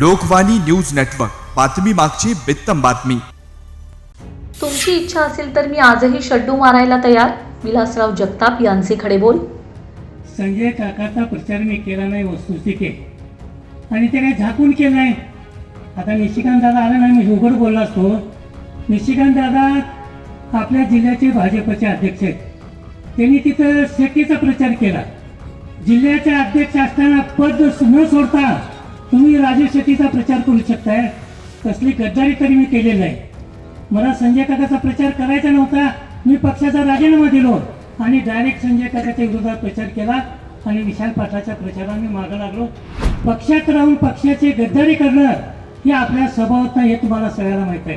Lokvani news network. बातमी मागची बित्तम बातमी. तुमची इच्छा असेल तर मी आजही शड्डू मारायला तयार. विलासराव जगताप यांचे खडे बोल. संजय काकाचा प्रचार मी केला नाही वस्तुस्थिती आणि ते काय झाकून केलं नाही आता निशिकांत दादा आला नाही मी उघड बोलला असतो. निशिकांत दादा आपल्या जिल्ह्याचे भाजपचे अध्यक्ष आहेत. त्यांनी तिथं शेतीचा प्रचार केला. जिल्ह्याचे अध्यक्ष असताना पद न सोडता तुम्ही राजू शेट्टीचा प्रचार करू शकताय. कसली गद्दारी तरी मी केलेली नाही मला संजय काकाचा प्रचार करायचा नव्हता. मी पक्षाचा राजीनामा दिलो आणि डायरेक्ट संजय काकाच्या विरोधात प्रचार केला आणि विशाल पाटलाच्या प्रचाराने मागं लागलो. पक्षात राहून पक्षाची गद्दारी करणं हे आपल्या स्वभावात नाही हे तुम्हाला सगळ्याला माहीत आहे.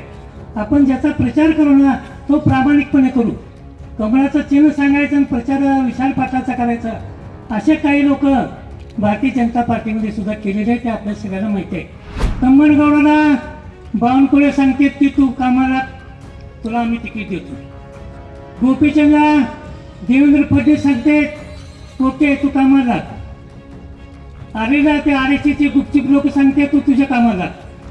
आपण ज्याचा प्रचार करू ना तो प्रामाणिकपणे करू. कमळाचं चिन्ह सांगायचं आणि प्रचार विशाल पाटलाचा करायचा. असे काही लोक भारतीय जनता पार्टीमध्ये सुद्धा केलेले आहेत ते आपल्या सगळ्यांना माहिती आहे. तम्मनगौडाला बावनकुळे सांगते की तू कामाला तुला आम्ही तिकीट देतो. गोपीचंदला देवेंद्र फडणवीस सांगते ओके तू कामाला आरेला ते आरेशीचे गुपचूप लोक सांगते तू तुझ्या कामाला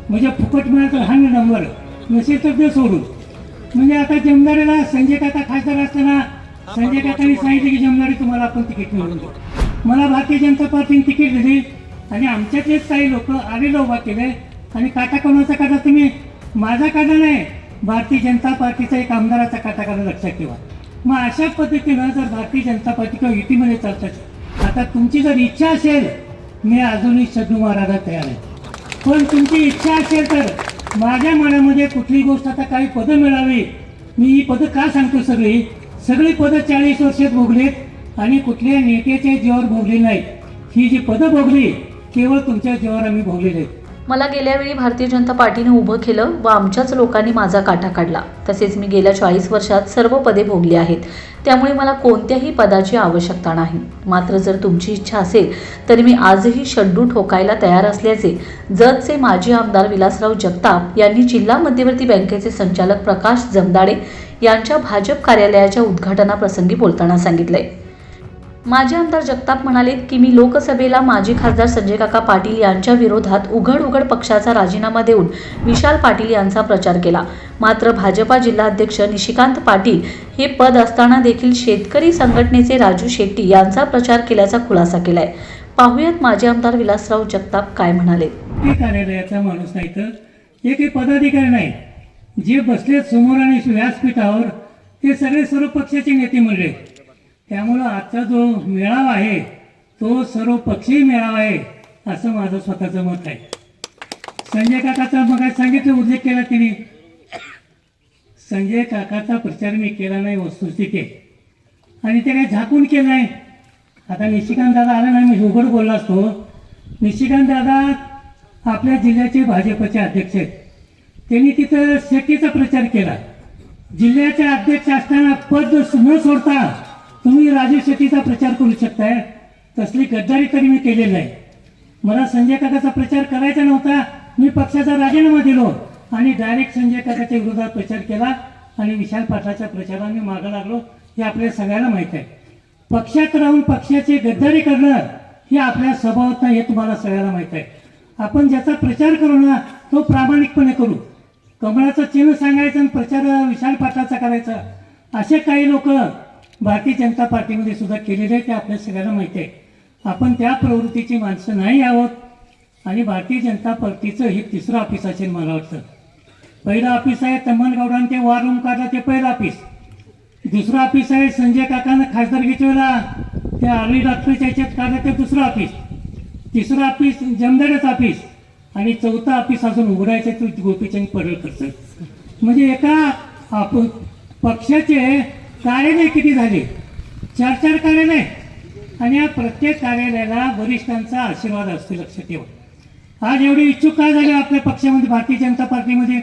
म्हणजे फुकट मिळालं तर हा नंबर नसेल तर ते सोडून. म्हणजे आता जमदारीला संजय काका खासदार असताना संजय काकांनी सांगितले की जमदारी तुम्हाला आपण तिकीट मिळवून देऊ. मला भारतीय जनता पार्टीने तिकीट दिली आणि आमच्यातलेच काही लोक आलेला उभा केले. आणि काटा कोणाचा काटा तुम्ही? माझा काटा नाही. भारतीय जनता पार्टीचा एक आमदाराचा काटा काढा लक्षात ठेवा. मग अशा पद्धतीनं जर भारतीय जनता पार्टी किंवा युतीमध्ये चालतात आता तुमची जर इच्छा असेल मी अजूनही शब्द मारायला तयार आहे. पण तुमची इच्छा असेल तर माझ्या मनामध्ये कुठली गोष्ट आता काही पदं मिळावी. मी ही पदं का सांगतो सगळी? सगळी पदं चाळीस वर्षात भोगलीत. आणि कुठल्या नेत्याच्या जीवावर भोगली नाही ही जी पदं भोगली केवळ तुमच्या जीवावर आम्ही भोगलेले. आहेत मला गेल्या वेळी भारतीय जनता पार्टीने उभं केलं व आमच्याच लोकांनी माझा काटा काढला. तसेच मी गेल्या चाळीस वर्षात सर्व पदे भोगली आहेत. त्यामुळे मला कोणत्याही पदाची आवश्यकता नाही. मात्र जर तुमची इच्छा असेल तर मी आजही शड्डू ठोकायला तयार असल्याचे जतचे माजी आमदार विलासराव जगताप यांनी जिल्हा मध्यवर्ती बँकेचे संचालक प्रकाश जमदाडे यांच्या भाजप कार्यालयाच्या उद्घाटनाप्रसंगी बोलताना सांगितलंय. माजी आमदार जगताप म्हणाले की मी लोकसभेला माजी खासदार संजय काका पाटील यांच्या विरोधात उघड उघड पक्षाचा राजीनामा देऊन विशाल पाटील यांचा प्रचार केला. मात्र भाजपा जिल्हाध्यक्ष निशिकांत पाटील हे पद असताना देखील शेतकरी संघटनेचे राजू शेट्टी यांचा प्रचार केल्याचा खुलासा केलाय. पाहुयात माजी आमदार विलासराव जगताप काय म्हणाले. कार्यालयाचा माणूस नाही तर एकही पदाधिकारी नाही जे बसले समोर आणि व्यासपीठावर ते सगळे सर्व पक्षाचे नेते म्हणले. त्यामुळं आजचा जो मेळावा आहे तो सर्व पक्षीय मेळावा आहे असं माझं स्वतःचं मत आहे. संजय काकाचा मग सांगितलं उल्लेख केला तिने संजय काकाचा प्रचार मी केला नाही वस्तुस्थिती आहे. आणि ते काही झाकून केलं नाही. आता निशिकांत दादा आला नाही मी उघड बोलला असतो. निशिकांत दादा आपल्या जिल्ह्याचे भाजपचे अध्यक्ष आहेत. त्यांनी तिथं शेतीचा प्रचार केला. जिल्ह्याचे अध्यक्ष असताना पद न सोडता तुम्ही राजू शेतीचा प्रचार करू शकताय. तसली गद्दारी तरी मी केलेली नाही. मला संजय काकाचा प्रचार करायचा नव्हता. मी पक्षाचा राजीनामा दिलो आणि डायरेक्ट संजय काकाच्या विरोधात प्रचार केला आणि विशाल पाटलाच्या प्रचाराने मागं लागलो. हे आपल्या सगळ्यांना माहीत आहे. पक्षात राहून पक्षाची गद्दारी करणं हे आपल्या स्वभावात नाही हे तुम्हाला सगळ्यांना माहीत आहे. आपण ज्याचा प्रचार करू ना तो प्रामाणिकपणे करू. कमळाचं चिन्ह सांगायचं आणि प्रचार विशाल पाटलाचा करायचा. असे काही लोक भारतीय जनता पार्टीमध्ये सुद्धा केलेलं आहे ते आपल्या सगळ्यांना माहिती आहे. आपण त्या प्रवृत्तीची माणसं नाही आहोत आणि भारतीय जनता पार्टीचं हे तिसरं ऑफिस असेल मला वाटतं. पहिलं ऑफिस आहे तम्मनगौडाने ते वार रूम काढला ते पहिलं ऑफिस दुसरं ऑफिस आहे संजय काकानं खासदारकीच्या वेळेला त्या आर्मी डॉक्टरच्या ह्याच्यात काढलं ते दुसरं ऑफिस तिसरं ऑफिस जमदारच ऑफिस आणि चौथं ऑफिस अजून उघडायचं तू गोपीचंद पडळकरचं म्हणजे एका आप पक्षाचे कार्यालय किती झाले? चार चार कार्यालय. आणि या प्रत्येक कार्यालयाला वरिष्ठांचा आशीर्वाद असतो लक्षात ठेवा. आज एवढे इच्छुक काय झाले आपल्या पक्षामध्ये भारतीय जनता पार्टीमध्ये?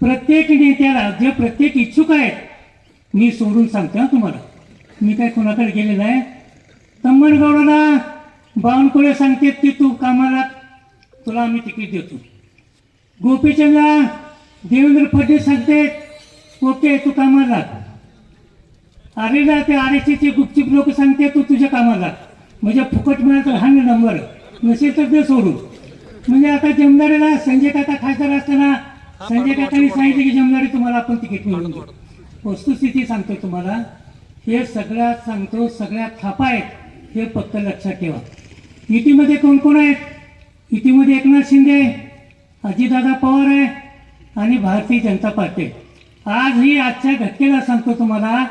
प्रत्येक नेत्याला जे प्रत्येक इच्छुक आहेत. मी सोडून सांगतो ना तुम्हाला. मी काय कोणाकडे गेलेलं आहे? तंबनगौडाला बावनकुळे सांगते की तू कामाला तुला आम्ही तिकीट देतो. गोपीचंदला देवेंद्र फडणवीस सांगते ओके तू कामाला अरे ना ते आरेशीचे गुपचूप लोक सांगते तू तुझ्या कामाला. म्हणजे फुकट मिळालं तर हा नंबर. नसेल तर ते सोडून. म्हणजे आता जमदारीला संजय काका खासदार असताना संजय काकांनी सांगितले की जमदारी तुम्हाला आपण तिकीट मिळून देऊ. वस्तुस्थिती सांगतो तुम्हाला. हे सगळ्यात सांगतो सगळ्यात थापा आहेत हे फक्त लक्षात ठेवा. युतीमध्ये कोण कोण आहेत? युतीमध्ये एकनाथ शिंदे अजितदादा पवार आहे आणि भारतीय जनता पार्टी. आहे. आज ही आजच्या घटकेला सांगतो तुम्हाला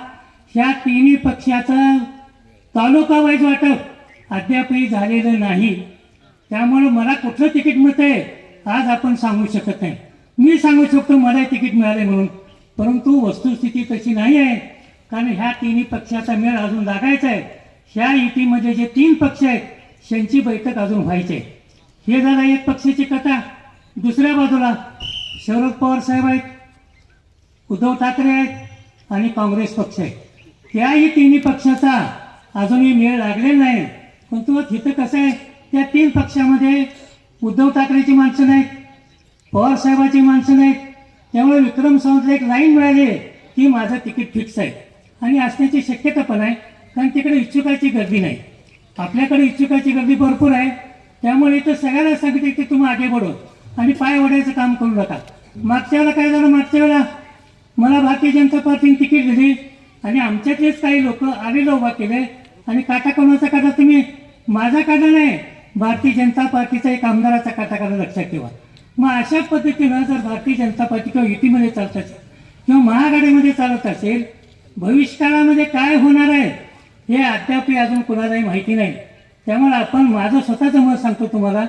ह्या तिन्ही पक्षाचं तालुका वाईज वाटप अद्यापही झालेलं नाही. त्यामुळं मला कुठलं तिकीट मिळतंय आज आपण सांगू शकत नाही. मी सांगू शकतो मला तिकीट मिळाले म्हणून. परंतु वस्तुस्थिती तशी नाही आहे. कारण ह्या तिन्ही पक्षाचा मेळ अजून लागायचा आहे. ह्या युतीमध्ये जे तीन पक्ष आहेत त्यांची बैठक अजून व्हायची आहे. हे झालं एक पक्षाची कथा. दुसऱ्या बाजूला शरद पवार साहेब आहेत उद्धव ठाकरे आहेत आणि काँग्रेस पक्ष आहे. त्याही तिन्ही पक्षाचा अजूनही मेळ लागलेला नाही. पण तो तिथं कसं आहे? त्या तीन पक्षामध्ये उद्धव ठाकरेची माणसं नाहीत पवारसाहेबाची माणसं नाहीत. त्यामुळे विक्रम सावंतला एक लाईन मिळाली की माझं तिकीट फिक्स आहे. आणि असण्याची शक्यता पण आहे कारण तिकडे इच्छुकाची गर्दी नाही. आपल्याकडे इच्छुकाची गर्दी भरपूर आहे. त्यामुळे इथं सगळ्याला सांगते की तुम्ही आगे बढो आणि पाय ओढायचं काम करू नका. मागच्या वेळेला काय झालं? मागच्या वेळेला मला भारतीय जनता पार्टीने तिकीट दिली. आणि आमच्यातलेच काही लोक आलेलं उभा केले. आणि काटा कोणाचा काटा तुम्ही? माझा काटा नाही. भारतीय जनता पार्टीचा एक आमदाराचा काटा काढा लक्षात ठेवा. मग अशा पद्धतीनं जर भारतीय जनता पार्टी किंवा युतीमध्ये चालत असेल किंवा महाआघाडीमध्ये चालत असेल भविष्यकाळामध्ये काय होणार आहे हे अद्याप अजून कुणालाही माहिती नाही. त्यामुळे आपण माझं स्वतःचं मत सांगतो तुम्हाला.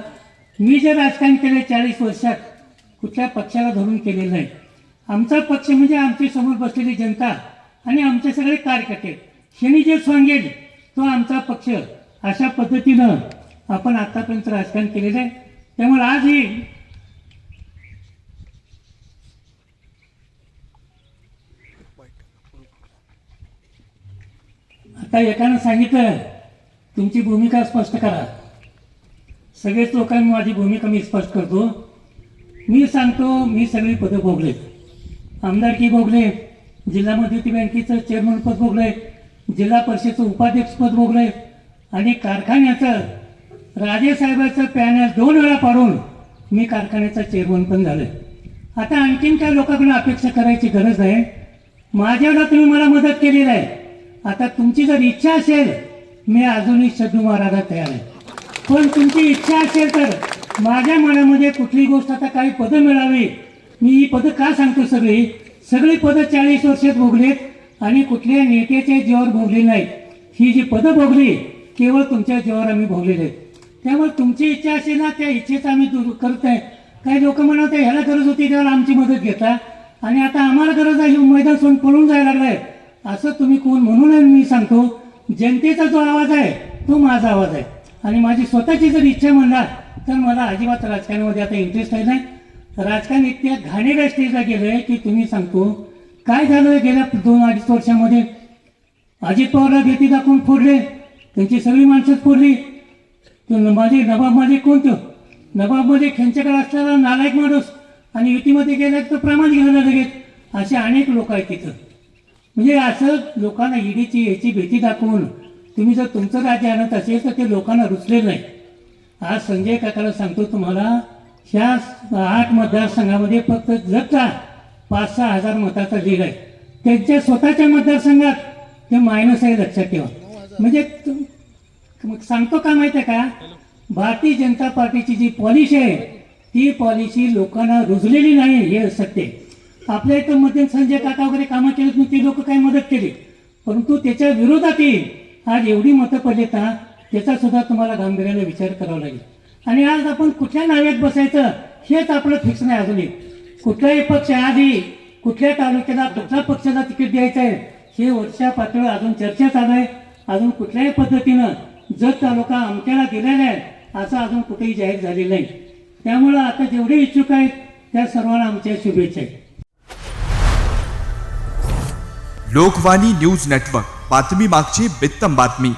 मी जे राजकारण केले चाळीस वर्षात कुठल्या पक्षाला धरून केलेलं नाही. आमचा पक्ष म्हणजे आमच्यासमोर बसलेली जनता. आणि आमचे सगळे कार्यकर्ते. शनी जे सांगेल तो आमचा पक्ष. अशा पद्धतीनं आपण आतापर्यंत राजकारण केलेलं आहे. त्यामुळे आजही आता एकानं सांगितलं तुमची भूमिका स्पष्ट करा. सगळेच लोकांनी माझी भूमिका मी स्पष्ट करतो. मी सांगतो मी सगळी पदं भोगले आमदारकी भोगले जिल्हा मध्यवर्ती बँकेचं चेअरमन पद आहे जिल्हा परिषदेचं उपाध्यक्षपद भोगले आणि कारखान्याचं राजेसाहेबाचं पॅनल दोन वेळा पाडून मी कारखान्याचा चेअरमन पण झालोय. आता आणखीन काय लोकांकडून अपेक्षा करायची गरज आहे? माझ्याला तुम्ही मला मदत केलेली आहे. आता तुमची जर इच्छा असेल मी अजूनही शब्द मारायला तयार आहे. पण तुमची इच्छा असेल तर माझ्या मनामध्ये कुठली गोष्ट आता काही पदं मिळावी. मी ही पदं का सांगतो सगळी? सगळी पदं चाळीस वर्षात भोगलीत आणि कुठल्या नेत्याच्या जीवावर भोगली नाही. ही जी पदं भोगली केवळ तुमच्या जीवावर आम्ही भोगलेले आहेत. त्यामुळे तुमची इच्छा असेल ना त्या इच्छेचा आम्ही दूर करत आहे. काही लोक म्हणत आहे ह्याला गरज होती त्यावेळेला आमची मदत घेता. आणि आता आम्हाला गरज आहे मैदान सोडून पळून जायला लागलाय. असं तुम्ही कोण म्हणून मी सांगतो. जनतेचा जो आवाज आहे तो माझा आवाज आहे. आणि माझी स्वतःची जर इच्छा म्हणणार तर मला अजिबात राजकारणामध्ये आता इंटरेस्ट आहे नाही. राजकारण इतक्या घाणेऱ्या स्टेजला गेलं आहे की तुम्ही सांगतो काय झालं गेल्या दोन अडीच वर्षामध्ये अजित पवारला भीती दाखवून फोडले त्यांची सगळी माणसंच फोडली. तो माझे नवाबमध्ये कोणतं? नवाबमध्ये खेंच्याकडे असणारा नालायक माणूस आणि युतीमध्ये गेला तर प्रमाण घ्यायला लगेच असे अनेक लोक आहेत तिथं. म्हणजे असं लोकांना ईडीची याची भीती दाखवून तुम्ही जर तुमचं राज्य आणत असेल तर ते लोकांना रुचले नाही. आज संजय काकाला सांगतो तुम्हाला ह्या आठ मतदारसंघामध्ये फक्त जगचा पाच सहा हजार मताचा लीड आहे. त्यांच्या स्वतःच्या मतदारसंघात ते मायनस आहे लक्षात ठेवा. म्हणजे मग सांगतो का माहिती आहे का? भारतीय जनता पार्टीची जी पॉलिसी आहे ती पॉलिसी लोकांना रुजलेली नाही हे सत्य आपल्या इथं मध्ये संजय काका वगैरे कामं केली मग ती लोक काही मदत केली? परंतु त्याच्या विरोधातही आज एवढी मतं पडली त्याचा सुद्धा तुम्हाला गांभीर्याने विचार करावा लागेल. आणि आज आपण कुठल्या नाव्यात बसायचं हेच आपलं फिक्स नाही अजूनही. कुठलाही पक्ष आधी कुठल्या तालुक्याला कुठल्या पक्षाला तिकीट द्यायचं आहे हे वरच्या पातळीवर अजून चर्चा चालू आहे. अजून कुठल्याही पद्धतीनं जर तालुका अमक्याला दिलेला आहे असं अजून कुठेही जाहीर झालेलं नाही. त्यामुळं आता जेवढे इच्छुक आहेत त्या सर्वांना आमच्या शुभेच्छा आहेत. लोकवाणी न्यूज नेटवर्क बातमी मागची बित्तम बातमी.